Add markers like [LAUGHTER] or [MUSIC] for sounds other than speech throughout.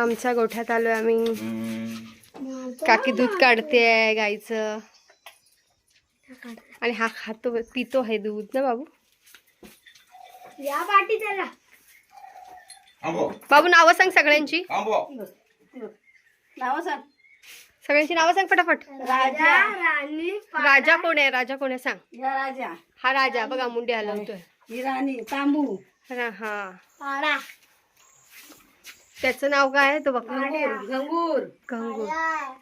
आमच्या गोठ्यात आलोय आम्ही. काकी दूध काढते गाईचं. आणि हा खातो पितो आहे दूध. ना बाबू? या पाठी त्याला. बाबू नावं सांग सगळ्यांची. नाव सांग. सगळ्यांची नावं सांग फटाफट. राजा राणी राजा कोण आहे? राजा कोण आहे? सांग. या राजा. हा राजा बघा मुंडी हलवतोय. ही राणी तांबू. हा हा. पाडा. त्याचं नाव काय आहे? तो बघ. गंगूर. गंगू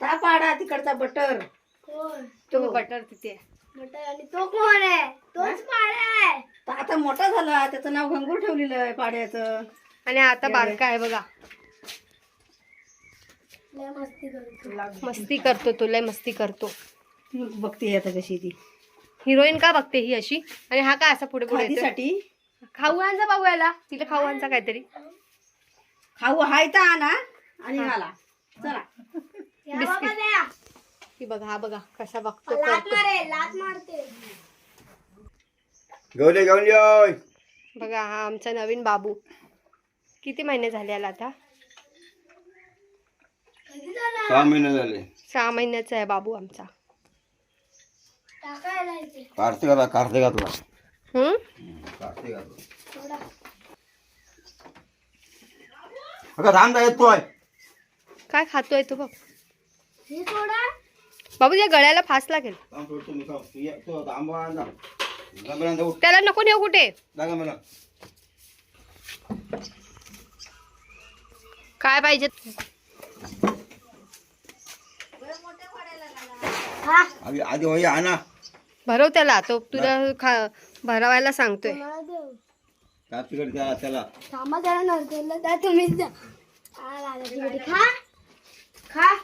त्या पाडा तिकडचा बटर. तो बटर तिथे. आणि तो कोण आहे? तोच पाडा आहे. आता मोठा झाला. त्याचं नाव गंगूर ठेवलेलं आहे पाड्याचं. आणि आता बारका आहे बघा. मस्ती करतो. मस्ती करतो तो लय मस्ती करतो. बघते आता कशी ती. हिरोईन का बघते ही अशी? आणि हा का असा पुढे पुढे आणजा बाबू याला. तिला खाऊ आणजा काहीतरी. खाऊ हाय तर आणा आणि घाला. चला. बिस्किट. ही बघा हा बघा कसा बघतो करतो. लात मारते. घेऊन ये घेऊन ये. बघा हा आमचा नवीन बाबू. किती महिने झाले याला आता? सहा महिने झाले. सहा महिन्याचा आहे बाबू आमचा. कार्तिकाला कार्तिका तुला हम्म? कार्तिका तुला अगं थांबता येतोय काय खातोय तो बघ. हे थोडा. बाबू या गळ्याला फास लागेल. थांब थोडं तुम्ही थांब. तू ये, तू आंबा आण. उठ. त्याला नको नेऊ कुठे. मला. काय पाहिजे? हा आधी आधी आणा भरव त्याला. तो तुला खा भरवायला सांगतोय. कार्तिकडे त्याला त्याला थांबा जरा तुम्हीच द्या आ, राजाची बेटी. खा. खा.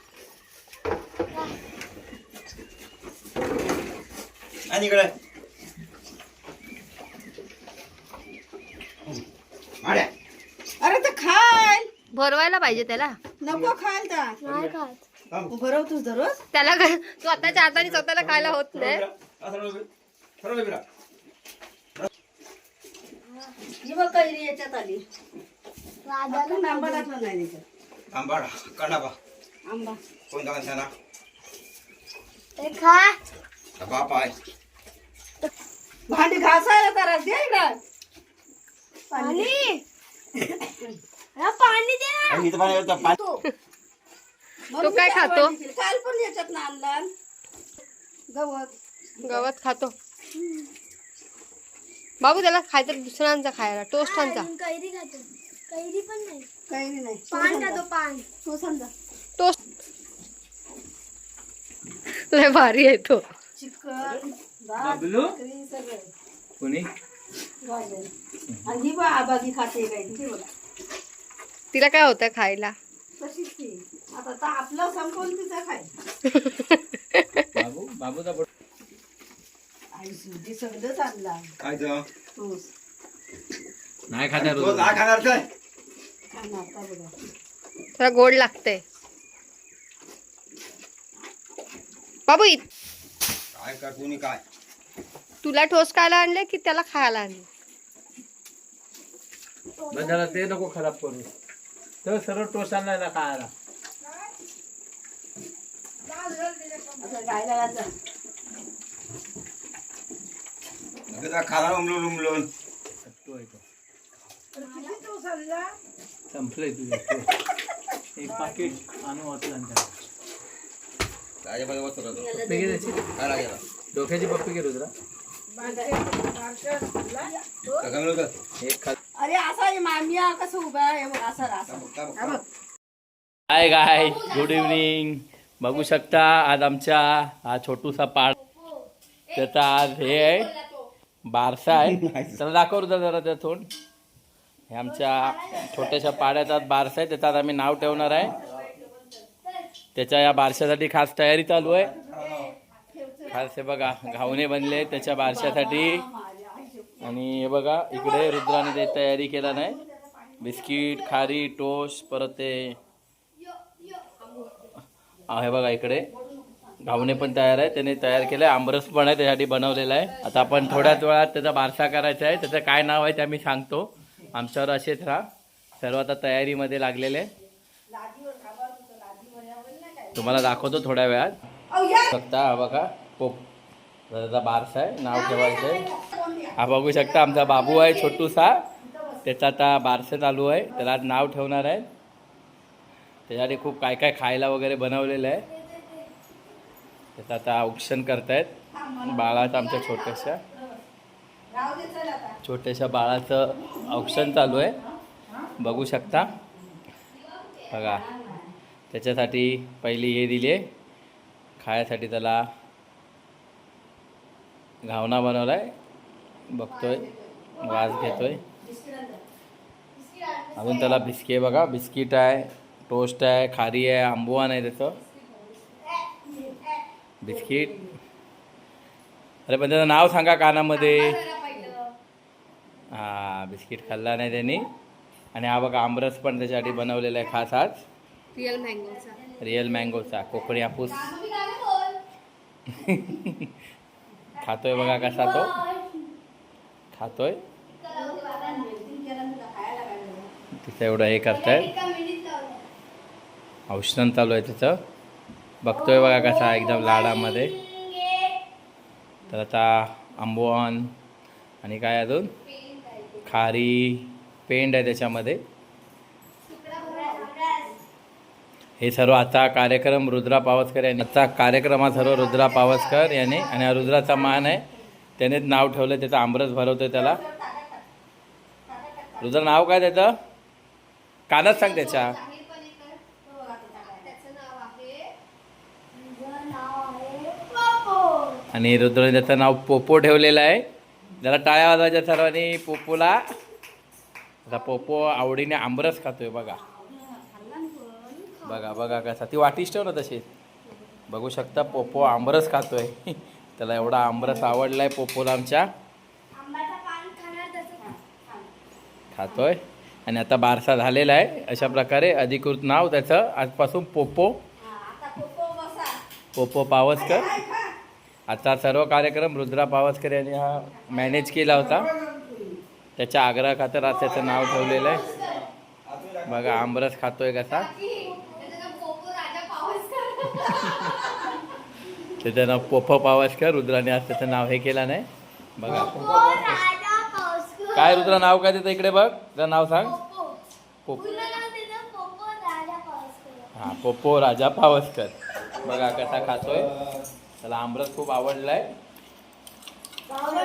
आणि इकडे. माड्या अरे ते खाल. भरवायला पाहिजे त्याला. नको खाल तर. नाही खात. थांब. भरव तू दररोज? त्याला काय- स्वतःच्या हाताने स्वतःला खायला होत नाही. ही बघ कैरी याच्यात आली आंबा टाकला नाही त्याच्यात आंबा काढा बा. आंबा. कोण जागा त्यांना ते खा. बाप आहे भांडी घासायला तर दे इकडं. पाणी. पाणी दे आणि इथं पाणी येतं, पाणी. तो. काय खातो? काल पण याच्यात ना आणला. गवत. गवत खातो. बाबू त्याला खायचं दुसऱ्यांचा खायला टोस्ट आणचा. कैरी खातो. कैरी पण नाही. कैरी नाही पान खातो पान. तो समजा. टोस्ट लय भारी आहे तो. चिकन बाबलू? भाकरी सगळं. कोणी? गाजर. आणि ही बघ आबागी खाते काय तिथे बघा. तिला काय होतं खायला? तशीच ती. आता आपलं संपवून तिचं खाय. बाबू बाबूचा बड आई सुधी सगळंच आणला काय तर? तोच. नाही खाणार तो जा खाणार काय खाणार आता बघा. त्याला गोड लागतंय. बाबू इ- काय कर कोणी काय? तुला टोस्ट खायला आणले की त्याला खायला आणले झालं ते नको खराब करू. तर सर्व ना खायला. आता गायला घाल जा. जा खाणार उमलून उमलून. तो. संपलंय तुझं. एक पाकिट आणू वाचलं त्याला डोक्याची पप्पी घे रुद्रा एक खा अरे असा आहे मामिया कसं उभा आहे? हे बघ असा असा. हा बघ हाय गाय गुड इव्हनिंग बघू शकता आज आमच्या हा छोटूसा पाड त्याचा आज हे आहे. बारसा आहे. त्याला दाखव रुद्रा जरा त्या थोड हे आमच्या छोट्याशा पाड्याचा बारसा आहे. त्याचं आज आम्ही नाव ठेवणार आहे. त्याच्या या बारशासाठी खास तयारी चालू आहे. खास हे बघा घावणे बनले त्याच्या बारशासाठी. आणि हे बघा इकडे रुद्राने ते तयारी केला नाही. बिस्किट खारी टोस्ट परत ते हे बघा इकडे. घावणे पण तयार आहे त्याने तयार केलं आहे आंबरस पण आहे त्यासाठी बनवलेला आहे. आता आपण थोड्याच वेळात त्याचा बारसा करायचा आहे त्याचं काय नाव आहे ते आम्ही सांगतो. आमच्यावर असेच राहा. सर्व आता तयारीमध्ये लागलेले आहे तुम्हाला दाखवतो थोड्या वेळात. बघता हा बघा पोप. त्याचा बारसा आहे नाव ठेवायचं आहे हा बघू शकता आमचा बाबू आहे छोटूसा. त्याचा आता बारसं चालू आहे त्याला नाव ठेवणार आहे. त्याच्यासाठी खूप काय काय खायला वगैरे बनवलेलं आहे. त्याचं आता औक्षण करतायत. बाळाचं आमच्या छोट्याशा. छोट्याशा बाळाचं औक्षण चालू आहे. बघू शकता. बघा. त्याच्यासाठी पहिली हे दिली आहे. खायासाठी त्याला घावना बनवला आहे बघतोय. वास घेतोय. अजून त्याला बिस्किट आहे बघा. बिस्किट आहे टोस्ट आहे खारी आहे आंबोवान आहे त्याचं. बिस्किट. अरे पण त्याचं नाव सांगा कानामध्ये. हा बिस्किट खाल्ला नाही त्यांनी. आणि हा बघा आमरस पण त्याच्यासाठी बनवलेला आहे खास आज. रिअल मँगोचा रिअल मँगोचा कोकणी हापूस. [LAUGHS] खातोय बघा कसा तो. खातोय. तिथं एवढं हे करतायत. औषधन चालू आहे त्याचं बघतोय बघा कसा एकदम लाडामध्ये. तर आता आंबोन आणि काय अजून? खारी पेंड आहे त्याच्यामध्ये. हे सर्व आता कार्यक्रम रुद्रा पावसकर यांनी आजचा कार्यक्रम हा सर्व रुद्रा पावसकर याने आणि हा रुद्राचा मान आहे. त्यानेच नाव ठेवलं त्याचं आमरस भरवतोय त्याला. रुद्र नाव काय त्याचं? कानच सांग त्याच्या. आणि रुद्राने त्याचं नाव पोपो ठेवलेलं आहे जरा टाळ्या वाजवायच्या सर्वांनी पोपोला. आता पोपो आवडीने आमरस खातोय बघा. बघा बघा कसा. ती वाटीच ठेव ना तशी. बघू शकता पोपो आमरस खातोय. [LAUGHS] त्याला एवढा आमरस आवडलाय पोपोला आमच्या. खातोय. आणि आता बारसा झालेला आहे. अशा प्रकारे अधिकृत नाव त्याचं आजपासून पोपो. पोपो पावसकर. आता सर्व कार्यक्रम रुद्रा पावसकर यांनी हा मॅनेज केला होता. त्याच्या आग्रह खातर आज त्याचं नाव ठेवलेलं आहे. बघा आमरस खातोय कसा. त्याचं नाव पोफ पावसकर. रुद्राने आज त्याचं नाव हे केलं नाही. बघा. काय रुद्रा नाव काय त्याचं इकडे बघ. त्याचं नाव सांग. पोप हां पोपो राजा पावसकर. बघा कसा खातोय. त्याला आमरस खूप आवडलाय. बघा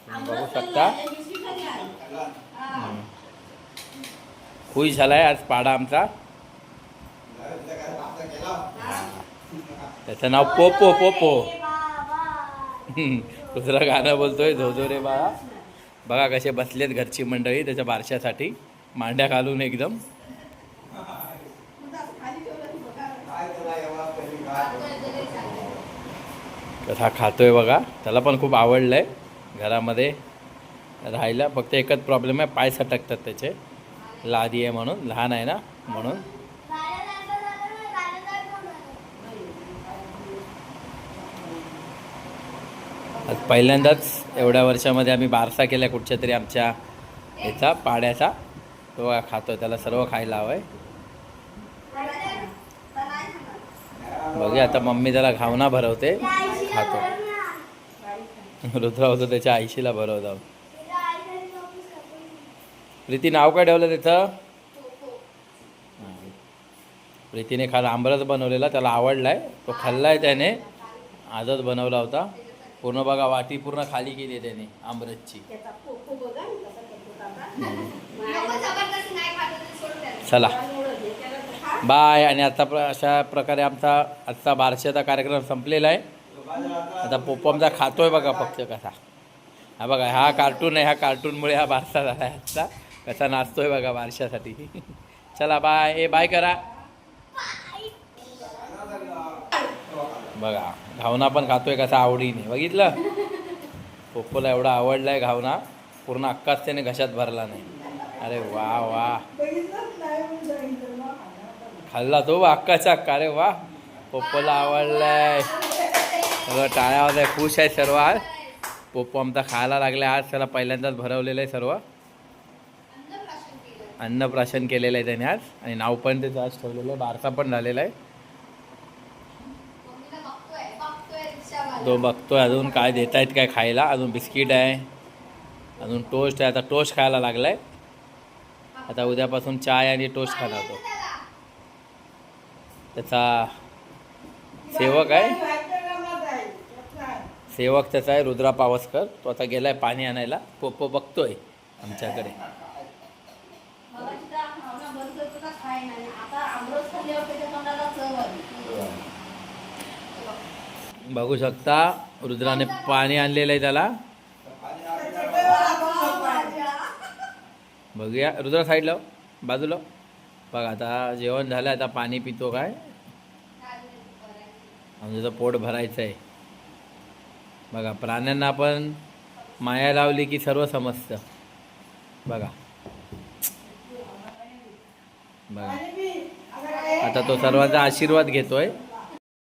तुम्ही बघू शकता. खुश झालाय आज पाडा आमचा. त्याचं नाव पोपो पोपो. दुसरं गाणं बोलतोय झोझो रे बाळा. बघा कसे बसलेत घरची मंडळी त्याच्या बारशासाठी. मांड्या घालून एकदम. कसा खातोय बघा. त्याला पण खूप आवडलंय. घरामध्ये राहायला फक्त एकच प्रॉब्लेम आहे पाय सटकतात त्याचे. लादी आहे म्हणून. लहान आहे ना म्हणून. आज पहिल्यांदाच एवढ्या वर्षामध्ये आम्ही बारसा केला कुठच्या तरी आमच्या याचा पाड्याचा. तो खातो खातोय. त्याला सर्व खायला हवं आहे बघूया आता मम्मी त्याला घावना भरवते. खातो. रुद्रा होतो त्याच्या आईशीला भरवत. प्रीती नाव काय ठेवलं त्याचं. प्रीतीने खाला आंबरस बनवलेला त्याला आवडलाय. तो खाल्लाय त्याने. आजच बनवला होता. पूर्ण बघा वाटी पूर्ण खाली केली आहे त्याने आंबरसची. चला. बाय. आणि आता प्र अशा प्रकारे आमचा आजचा बारशाचा कार्यक्रम संपलेला आहे. आता पोपमचा आमचा आहे बघा फक्त कसा. हा बघा हा कार्टून आहे. ह्या कार्टूनमुळे हा बारसा झाला आहे आजचा. कसा नाचतो आहे बघा बारशासाठी. [LAUGHS] चला बाय. ए बाय करा. बघा घावना पण खातोय कसा आवडीने. बघितलं? पोपोला एवढा आवडला आहे घावना. पूर्ण अक्काच त्याने घशात भरला नाही. अरे वा वा. खाल्ला तो अक्काचा अक्का अरे वा पप्पाला आवडलाय. सगळं टाळ्या वाजल्या खुश आहे सर्व आज. पोपो आमचा खायला लागला आज त्याला पहिल्यांदाच भरवलेलं आहे सर्व. अन्नप्राशन केलेलं आहे त्याने आज आणि नाव पण त्याचं आज ठेवलेलं आहे बारसा पण झालेला आहे. तो बघतोय अजून काय देत आहेत काय खायला अजून बिस्किट आहे अजून टोस्ट आहे आता टोस्ट खायला लागलाय. आता उद्यापासून चाय आणि टोस्ट खाणार तो. त्याचा सेवक आहे. सेवक त्याचा आहे रुद्रा पावसकर. तो आता गेलाय पाणी आणायला. पोपो बघतोय आमच्याकडे. बघू शकता रुद्राने पाणी आणलेलं आहे त्याला. बघूया. रुद्रा साईडला हो. बाजूला हो. बघा आता जेवण झालं आता पाणी पितो काय? म्हणजे तर पोट भरायचं आहे बघा प्राण्यांना आपण माया लावली की सर्व समजतं बघा. बघा. आता तो सर्वांचा आशीर्वाद घेतोय.